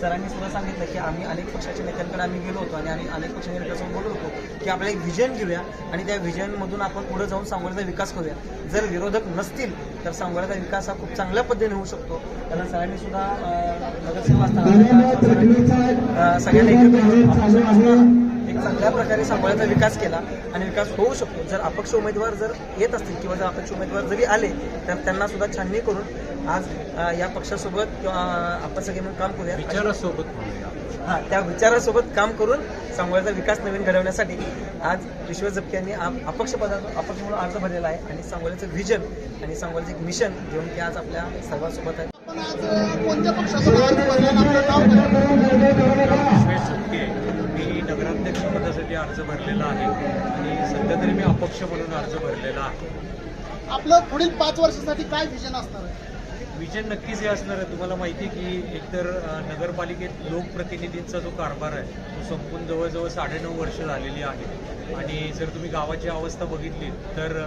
सरांनी सुद्धा सांगितलं की आम्ही अनेक पक्षाच्या नेत्यांकडे आम्ही गेलो होतो आणि आणि अनेक पक्षाच्या नेत्यांसोबत बोलत होतो की आपल्याला एक व्हिजन घेऊया आणि त्या व्हिजनमधून आपण पुढे जाऊन सांगोल्याचा विकास करूया. जर विरोधक नसतील तर सांगोल्याचा विकास हा खूप चांगल्या पद्धतीने होऊ शकतो. कारण सरांनी सुद्धा नगरसेवक असताना सगळ्यांना एकत्र चांगल्या प्रकारे सांगोल्याचा विकास केला आणि विकास होऊ शकतो. जर अपक्ष उमेदवार जर येत असतील किंवा जर अपक्ष उमेदवार जरी आले तर त्यांना सुद्धा छाननी करून आज या पक्षासोबत किंवा आपण सगळे म्हणून काम करूया. विचारासोबत हा त्या विचारासोबत काम करून सांगोल्याचा विकास नवीन घडवण्यासाठी आज विश्व झपके यांनी आप- अपक्ष पदार्थ अपक्ष म्हणून अर्ज भरलेला आहे आणि सांगोल्याचं व्हिजन आणि सांगोल्याचं एक मिशन घेऊन ते आज आपल्या सर्वांसोबत आहे अर्ज भरलेला आहे आणि सध्या तरी मी अपक्ष म्हणून अर्ज भरलेला आहे. आपलं पुढील पाच वर्षासाठी काय विजन असणार आहे? विजन नक्कीच हे असणार आहे. तुम्हाला माहिती आहे की एकतर नगरपालिकेत लोकप्रतिनिधींचा जो कारभार आहे तो संपून जवळजवळ साडेनऊ वर्ष झालेली आहे. आणि जर तुम्ही गावाची अवस्था बघितली तर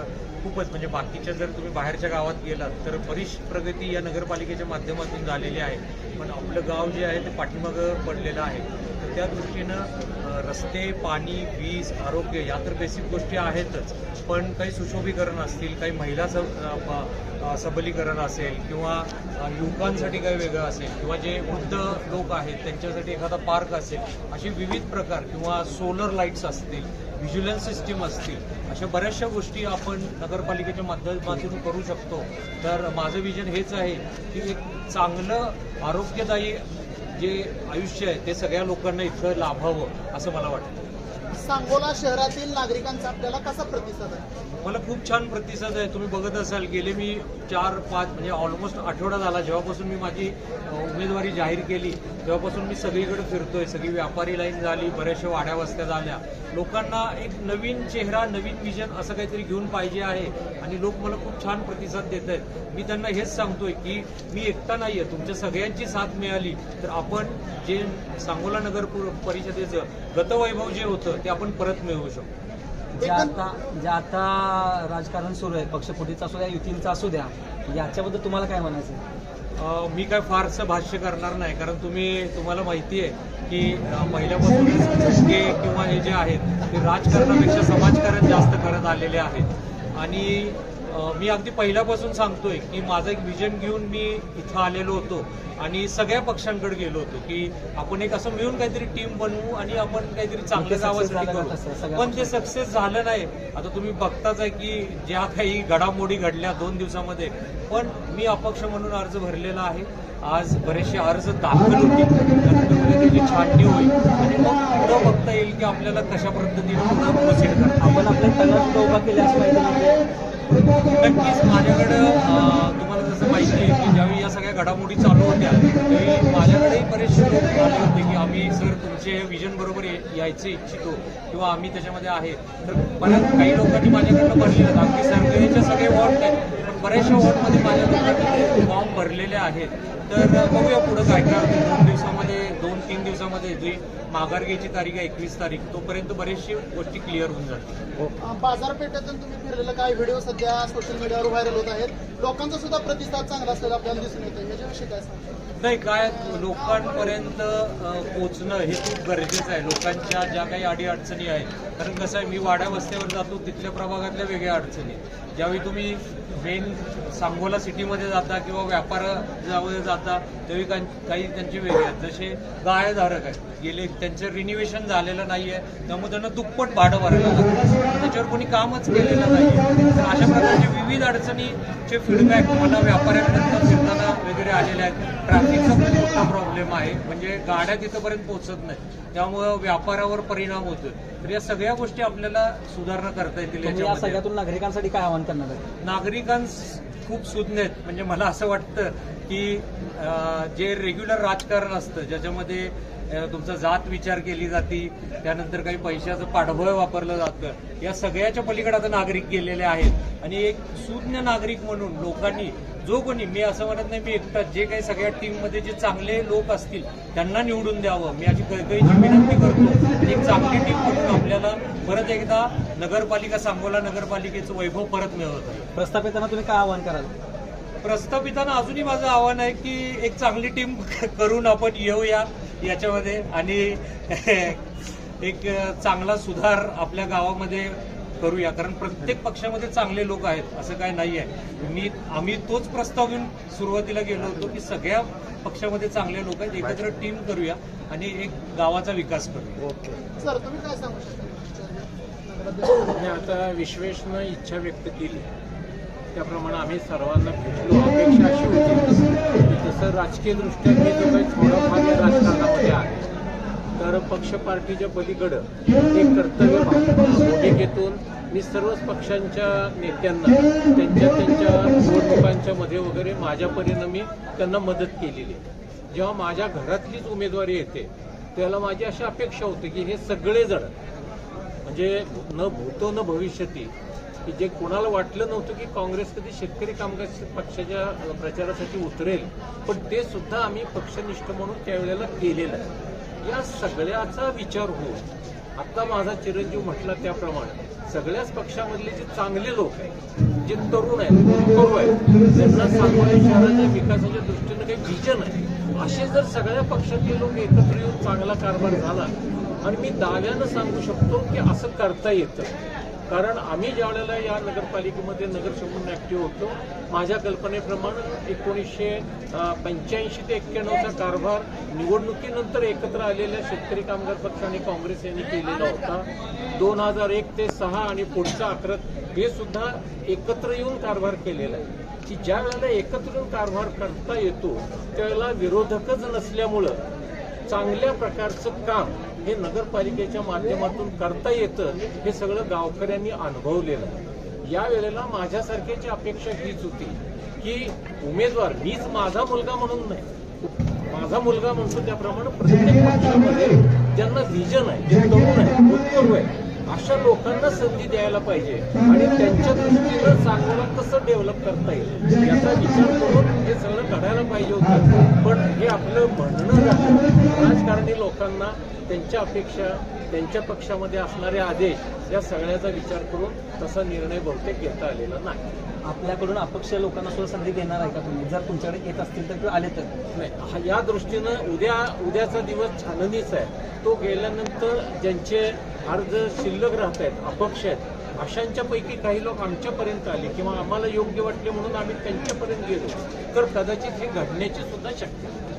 खूपच म्हणजे बाकीच्या जर तुम्ही बाहेरच्या गावात गेलात तर बरीच प्रगती या नगरपालिकेच्या माध्यमातून झालेली आहे. पण आपलं गाव जे आहे ते पाठीमागं पडलेलं आहे. तर त्या दृष्टीनं रस्ते पाणी वीज आरोग्य या तर बेसिक गोष्टी आहेतच. पण काही सुशोभीकरण असतील काही महिला सबलीकरण असेल किंवा युवकांसाठी काही वेगळं असेल किंवा जे वृद्ध लोक आहेत त्यांच्यासाठी एखादा पार्क असेल असे विविध प्रकार किंवा सोलर लाईट्स असतील व्हिज्युलन्स सिस्टीम असतील अशा बऱ्याचशा गोष्टी आपण नगरपालिकेच्या माध्यमातून करू शकतो. तर माझं विजन हेच आहे की एक चांगलं आरोग्यदायी जे आयुष्य आहे ते सगळ्या लोकांना इथं लाभावं असं मला वाटतं. सांगोला शहरातील नागरिकांचा आपल्याला कसा प्रतिसाद आहे? मला खूप छान प्रतिसाद आहे. तुम्ही बघत असाल गेले मी चार पाच म्हणजे ऑलमोस्ट आठवडा झाला. जेव्हापासून मी माझी उमेदवारी जाहीर केली तेव्हापासून मी सगळीकडे फिरतोय. सगळी व्यापारी लाईन झाली बऱ्याचशा वाड्या वस्त्या झाल्या. लोकांना एक नवीन चेहरा नवीन विजन असं काहीतरी घेऊन पाहिजे आहे आणि लोक मला खूप छान प्रतिसाद देत आहेत. मी त्यांना हेच सांगतोय की मी एकटा नाहीये तुमच्या सगळ्यांची साथ मिळाली. तर आपण जे सांगोला नगर परिषदेचं गतवैभव जे होतं ते आपण परत मिळवू शकतो. जे आता जे आता राजकारण सुरू आहे पक्षफुटीचं असू द्या युतींचं असू द्या याच्याबद्दल तुम्हाला काय म्हणायचं आहे? मी काय फारसं भाष्य करणार नाही कारण तुम्ही तुम्हाला माहिती आहे की अ, पहिल्यापासूनच झटके किंवा हे जे आहेत ते राजकारणापेक्षा समाजकारण जास्त करत आलेले आहेत. आणि मी अगदी पहिल्यापासून सांगतोय की माझं एक विजन घेऊन मी इथं आलेलो होतो आणि सगळ्या पक्षांकडे गेलो होतो की आपण एक असं मिळून काहीतरी टीम बनवू आणि आपण काहीतरी चांगलं ते success गावासाठी करू. पण ते सक्सेस झालं नाही. आता तुम्ही बघताच आहे की ज्या काही घडामोडी घडल्या दोन दिवसामध्ये पण मी अपक्ष म्हणून अर्ज भरलेला आहे. आज बरेचसे अर्ज दाखल होतील. त्याची छाननी होईल. आणि मग पुढं बघता येईल की आपल्याला कशा पद्धतीने पुढं प्रोसीड करता आपण आपले कलर उभा केले असं माहिती म्हणजे नक्कीच. माझ्याकडं तुम्हाला जसं माहिती आहे की ज्यावेळी या सगळ्या घडामोडी चालू होत्या त्यावेळी माझ्याकडेही बरेचसे लोक आले होते की आम्ही सर तुमचे विजन बरोबर ये- यायचे इच्छितो किंवा आम्ही त्याच्यामध्ये आहे. तर बऱ्याच काही लोकांनी माझ्याकडनं भरलेलं अगदी सर सगळे वॉर्ड आहेत पण बऱ्याचशा वॉर्डमध्ये माझ्या फॉर्म भरलेले आहेत. तर बघूया पुढं काय काय होतं. दोन दिवसामध्ये दोन तीन दिवसामध्ये जी माघार घ्यायची तारीख आहे एकवीस तारीख तोपर्यंत बरेचशी गोष्टी क्लिअर होऊन जातील. अं, बाजारपेठेतून तुम्ही फिरलेलं काही व्हिडिओ सध्या सोशल मीडियावर व्हायरल होत आहेत. लोकांचा सुद्धा प्रतिसाद चांगला असलेला आपल्याला दिसून येतो याच्याविषयी काय सांगता नाही काय लोकांपर्यंत अ, पोहोचणं हे खूप गरजेचं आहे. लोकांच्या ज्या काही अडीअडचणी आहेत. कारण कसं आहे मी वाड्या वस्त्यावर जातो तिथल्या प्रभागातल्या वेगळ्या अडचणी. ज्यावेळी तुम्ही मेन सांगोला सिटीमध्ये जाता किंवा व्यापार जवळ जाता त्यावेळी काही त्यांचे वेगळे आहेत. जसे गाळेधारक आहेत. गेले त्यांचं रिन्युवेशन झालेलं नाही आहे त्यामुळे त्यांना दुप्पट भाडं भरायला लागतं. त्याच्यावर कोणी कामच केलेलं नाही तर अशा प्रकारचे विविध अडचणीचे फीडबॅक मला व्यापाऱ्यांकडून फिरताना वगैरे आलेले आहेत. ट्रॅफिकचा खूप मोठा प्रॉब्लेम आहे. म्हणजे गाड्या तिथपर्यंत पोहोचत नाही त्यामुळं व्यापारावर परिणाम होतो तर या सगळ्या गोष्टी आपल्याला सुधारणा करता येतील तुम्ही या याच्यामध्ये. सगळ्यातून नागरिकांसाठी काय आवाहन करणार नागरिकांस खूप सुज्ञ आहेत म्हणजे मला असं वाटतं की जे रेग्युलर राजकारण असतं ज्याच्यामध्ये तुमचा जात विचार केली जाती त्यानंतर काही पैशाचं पाठबळ वापरलं जातं. या सगळ्याच्या पलीकडे आता नागरिक गेलेले आहेत. आणि एक सुज्ञ नागरिक म्हणून लोकांनी जो कोणी मी असं म्हणत नाही मी एकटा जे काही सगळ्या टीममध्ये जे चांगले लोक असतील त्यांना निवडून द्यावं. मी अशी कळकळीची विनंती करतो. एक चांगली टीम म्हणून आपल्याला परत एकदा नगरपालिका सांगोला नगरपालिकेचं वैभव परत मिळवत आहे. तुम्ही काय आवाहन कराल? प्रस्थापितांना अजूनही माझं आव्हान आहे की एक चांगली टीम करून आपण येऊया याच्यामध्ये. आणि एक चांगला सुधार आपल्या गावामध्ये करूया. कारण प्रत्येक पक्षामध्ये चांगले लोक आहेत असं काय नाही आहे. मी आम्ही तोच प्रस्ताव घेऊन सुरुवातीला गेलो होतो की सगळ्या पक्षामध्ये चांगले लोक आहेत एकत्र टीम करूया आणि एक गावाचा विकास करूया. सर तुम्ही काय सांगू शकता? आता विश्वेशनं इच्छा व्यक्त केली. त्याप्रमाणे आम्ही सर्वांना भेटलो अपेक्षा अशी होती की जसं राजकीय दृष्ट्या मी जो काही थोडंफार या राजकारणामध्ये आहे. तर पक्ष पार्टीच्या पलीकडं एक कर्तव्य भूमिकेतून मी सर्वच पक्षांच्या नेत्यांना त्यांच्या त्यांच्या निवडणुकांच्या मध्ये वगैरे माझ्या मी त्यांना मदत केलेली. आहे जेव्हा माझ्या घरातलीच उमेदवारी येते त्याला माझी अशी अपेक्षा होती की हे सगळेजण म्हणजे न भूतो न भविष्यती की जे कोणाला वाटलं नव्हतं की काँग्रेस कधी शेतकरी कामगार पक्षाच्या प्रचारासाठी उतरेल पण ते सुद्धा आम्ही पक्षनिष्ठ म्हणून त्यावेळेला केलेलं आहे. या सगळ्याचा विचार होऊन आता माझा चिरंजीव म्हटला त्याप्रमाणे सगळ्याच पक्षामधले जे चांगले लोक आहेत जे तरुण आहेत करू आहेत त्यांना सांगोला शहराच्या विकासाच्या दृष्टीनं काही विजन आहे. असे जर सगळ्या पक्षातले लोक एकत्र येऊन चांगला कारभार झाला आणि मी दाव्यानं सांगू शकतो की असं करता येतं कारण आम्ही ज्या वेळेला या नगरपालिकेमध्ये नगरसेवक म्हणून ऍक्टिव्ह होतो माझ्या कल्पनेप्रमाणे एकोणीसशे पंच्याऐंशी ते एक्क्याण्णवचा कारभार निवडणुकीनंतर एकत्र आलेल्या शेतकरी कामगार पक्ष आणि काँग्रेस यांनी केलेला होता. दोन हजार एक ते सहा आणि पुढचा अकरा हे सुद्धा एकत्र येऊन कारभार केलेला आहे. की ज्या वेळेला एकत्र येऊन कारभार करता येतो त्यावेळेला विरोधकच नसल्यामुळं चांगल्या प्रकारचं काम हे नगरपालिकेच्या माध्यमातून करता येतं हे सगळं गावकऱ्यांनी अनुभवलेलं आहे. या वेळेला माझ्यासारख्याची अपेक्षा हीच होती की उमेदवार मीच माझा मुलगा म्हणून नाही माझा मुलगा म्हणतो त्याप्रमाणे प्रत्येक पक्षामध्ये ज्यांना विजन आहे जे तरुण आहे उत्तम आहे अशा लोकांना संधी द्यायला पाहिजे आणि त्यांच्या दृष्टीनं सांगोला कसं डेव्हलप करता येईल याचा विचार करून हे सगळं घडायला पाहिजे होतं. पण हे आपलं म्हणणं झालं राजकारणी लोकांना त्यांच्या अपेक्षा त्यांच्या पक्षामध्ये असणारे आदेश या सगळ्याचा विचार करून तसा निर्णय बहुतेक घेता आलेला नाही. आपल्याकडून अपक्ष लोकांना सुद्धा संधी देणार आहे का तुम्ही? जर तुमच्याकडे येत असतील तर आले तर? नाही हा- या दृष्टीनं उद्या उद्याचा दिवस छाननीच आहे. तो गेल्यानंतर ज्यांचे अर्ज शिल्लक राहत आहेत अपक्ष आहेत अशांच्या पैकी काही लोक आमच्यापर्यंत आले किंवा आम्हाला योग्य वाटले म्हणून आम्ही त्यांच्यापर्यंत गेलो तर कदाचित हे घडण्याची सुद्धा शक्यता